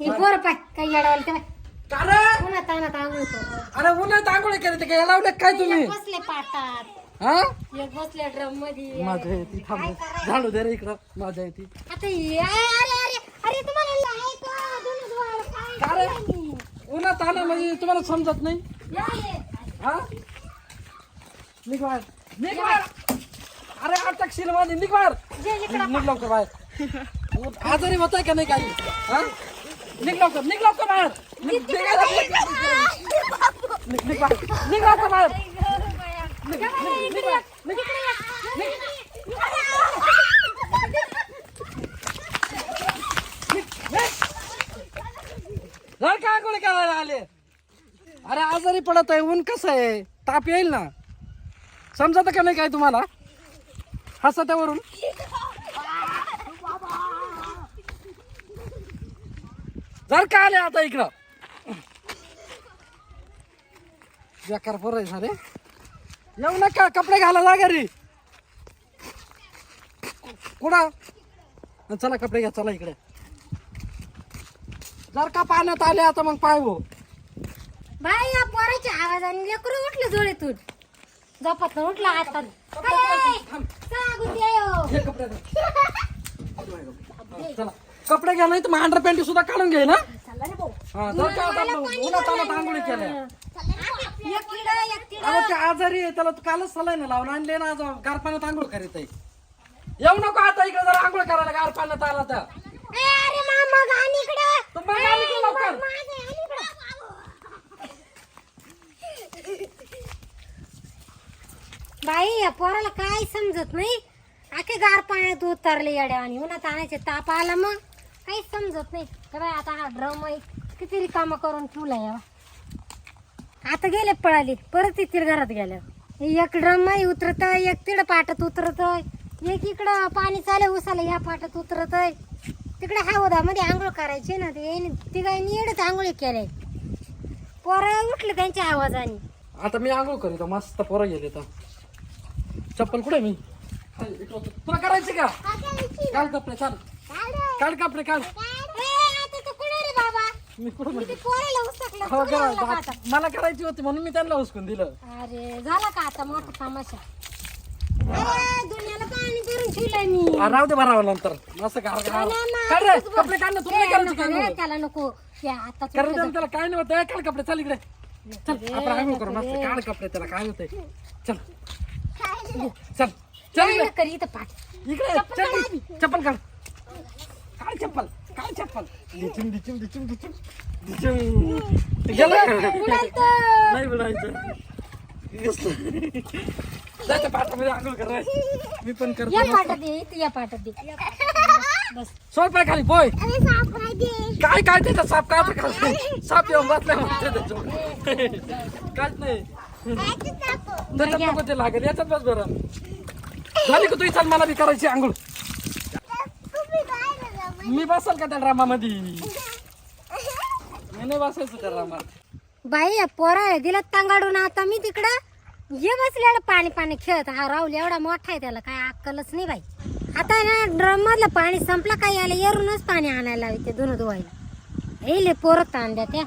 हे पोरं पाय काही येडावलं ते का रे? पुन्हा ताना तांगूळ करू. अरे उन्हात आंघोळ केले ते काय लावले काय तुम्ही एक बसले पाटात हा एक बसले ड्रममध्ये माझ्या येते थांब झाडू दे रे इकडं माझ्या येते आता हे- अरे अरे अरे अरे तुम्हाला आहे काय? उन्हात आलं म्हणजे समजत नाही या ये. हा निघ बाहेर निघ बाहेर अरे अटकशील माझी निघ बाहेर जे इकडं निघ लवकर बाहेर आजारी होताय का नाही काही हा निघ लवकर निघ लवकर बाहेर निघ निघ निघ निघ बाहेर निघ लवकर बाहेर निघ निघ निघ निघ जर काय कोणी करायला आले अरे आजारी पडत आहे ऊन कसं आहे ताप येईल ना समजत का नाही काय तुम्हाला हसा त्यावरून जर का आले आता इकडं. बेकार पोर आहे सारे. येऊ नका कपडे घाला जा घरी. कुठं? चला कपडे घ्या चला इकडे. जर का पाण्यात आले आता मग पाय हो बाई या पोराच्या आवाजाने लेकरू उठलं जोडीतून झोपत उठला आता. सांगू दे हो. हे कपडे. चला. कपडे घ्या नाही तर मग अंडर पॅन्टी सुद्धा काढून घे ना. हा आता उन्हात आला आंघोळी केल्या. एक किडं, एक किडं. अहो ते आजारी आहे. त्याला तू कालच सलाय ना लावून आणले ना आज गार पाण्यात आंघोळ करीत आहे. येऊ नको आता इकडे जर आंघोळ करायला. गार पाण्यात आला तर. ए, अरे मामा गाणी इकडं. तर मग आली की लवकर. माझं आहे इकडं. बाई या पोराला काय समजत नाही? आखे गार पाण्यात उतरले येड्या आणि उन्हात आणायचे ताप आला मग. काहीच समजत नाही. का बाई आता हा ड्रम किती रिकाम करून ठेवला या आता गेले पळाले. परत येतील घरात गेल्या. एक ड्रम उतरत एक तिकडं पाटात उतरत एक इकडं पाणी चालू उसाला या पाटात उतरत तिकडे हौदामध्ये आंघोळ करायची ना ते तिघांनी येडच आंघोळी केले पोरं उठले त्यांच्या आवाजाने. आता मी आंघोळ करीतो मस्त पोरं गेले तर. चप्पल कुठे मी? हाय. तुला करायची का? काढ कपडे चाल. काढ कपडे काढ. मी कुठं म्हणते? हो करा आता? मला करायची होती म्हणून मी त्यांना उचकून दिलं. अरे झाला का आता मोठा तमाशा? अरे दुनियाला पाणी भरून ठेवलंय मी. आ, राहू दे भरावं नंतर. मस्त गार गार काढ रे कपडे काढ ना तुला नाही ए, करायची नको? त्याला नको. आता काय नाही होत. काढ कपडे चल इकडे. चल आपण आंघोळ करू मस्त. काढ कपडे त्याला काय होतंय. चल. चल. चल इकडे. करी इथं पाठ. इकडे. चल चप्पल काढ. काढ चप्पल? काढ चप्पल? डिचिम डिचिम डिचिम डिचिम डिचिम गेलं. नाही बुडायचं जायचं पाठामध्ये आंघोळ कर रे. मी पण करतो या मस्त. पाठात दे इथं या पाठात दे बस. सोय पाय खाली बोय काय काय त्याचा साप काय काय साप येऊन बसलाय म्हणते त्याच्यावर काहीच नाही. त्याच्यात नको ते लागेल. याच्यात बस बरं. झाली का तुझी चाल मला बी करायची आंघोळ. मी बसल का त्या ड्रामामध्ये? मी नाही बसायचं त्या ड्रामात. बाई या पोरा दिला तांगाडून आता मी तिकडं. ये बसलेलं पाणी पाणी खेळत. हा राहुल एवढा मोठा आहे त्याला काय अक्कलच नाही बाई. आता ना ड्रम मधलं पाणी संपलं काय याला येरूनच पाणी आणायला लावते दोन धुवायला. येईल पोरं ताण द्या त्या